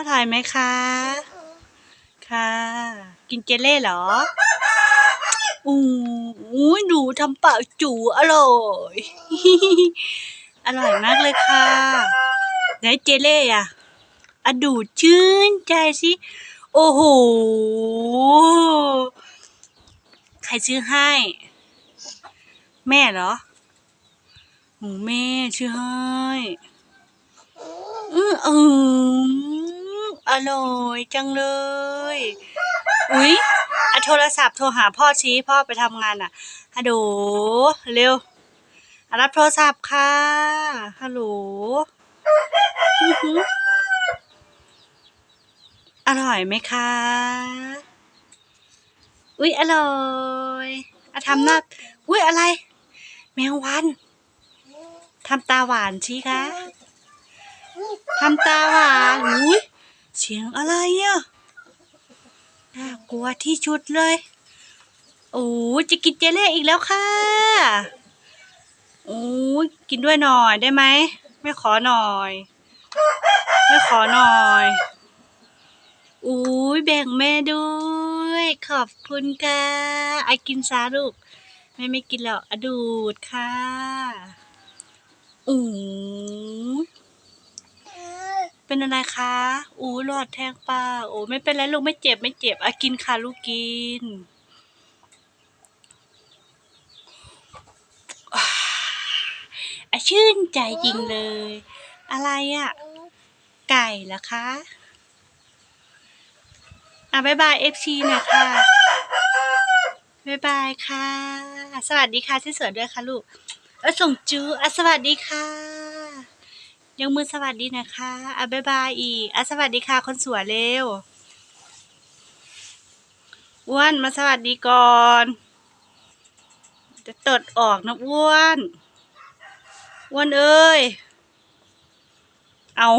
อร่อยไหมคะ ค่ะ กินเจลเล่เหรออู้หูหนูทำปากจูอร่อย อร่อยมากเลยค่ะ ไหนเจลเล่อะอะดูชื่นใจสิ โอ้โห ใครซื้อให้ แม่เหรอโอ้แม่ชื่อให้ อืออือ อร่อยจังเลย อุ๊ยอะโทรศัพท์โทรหาพ่อชี้พ่อไปทำงานอะฮัลโหลเร็วรับโทรศัพท์ค่ะฮัลโหลอร่อยไหมคะ อุ๊ย อร่อยอะทำหน้า อุ๊ย อะไร แมววัน ทำตาหวานชี้คะ ทำตาหวาน อุ้ย เสียงอะไรอะน่ากลัวที่ชุดเลย โอ้จะกินเจลเล่อีกแล้วค่ะ โอ้กินด้วยหน่อยได้ไหม ไม่ขอหน่อย ไม่ขอหน่อยอุ้ยแบ่งแม่ด้วย ขอบคุณค่ะไอกินซาลูกแม่ไม่กินแล้วอดูดค่ะอู้ย เป็นอะไรคะ อู้หลอดแทงปลาโอ้ไม่เป็นไรลูกไม่เจ็บไม่เจ็บอะกินค่ะลูกกินอ่าอะชื่นใจจริงเลย อะไรอะไก่เหรอคะ อะบายบายเอฟซีน่ยค่ะบายบายค่ะ สวัสดีค่ะที่สวยด้วยค่ะลูก เออส่งจูอะสวัสดีค่ะ ยังมือสวัสดีนะคะอะบ๊ายบายอีกอะสวัสดีค่ะคนสวยเร็วอ้วนมาสวัสดีก่อน จะตดออกนะอ้วนอ้วนเอ้ย เอา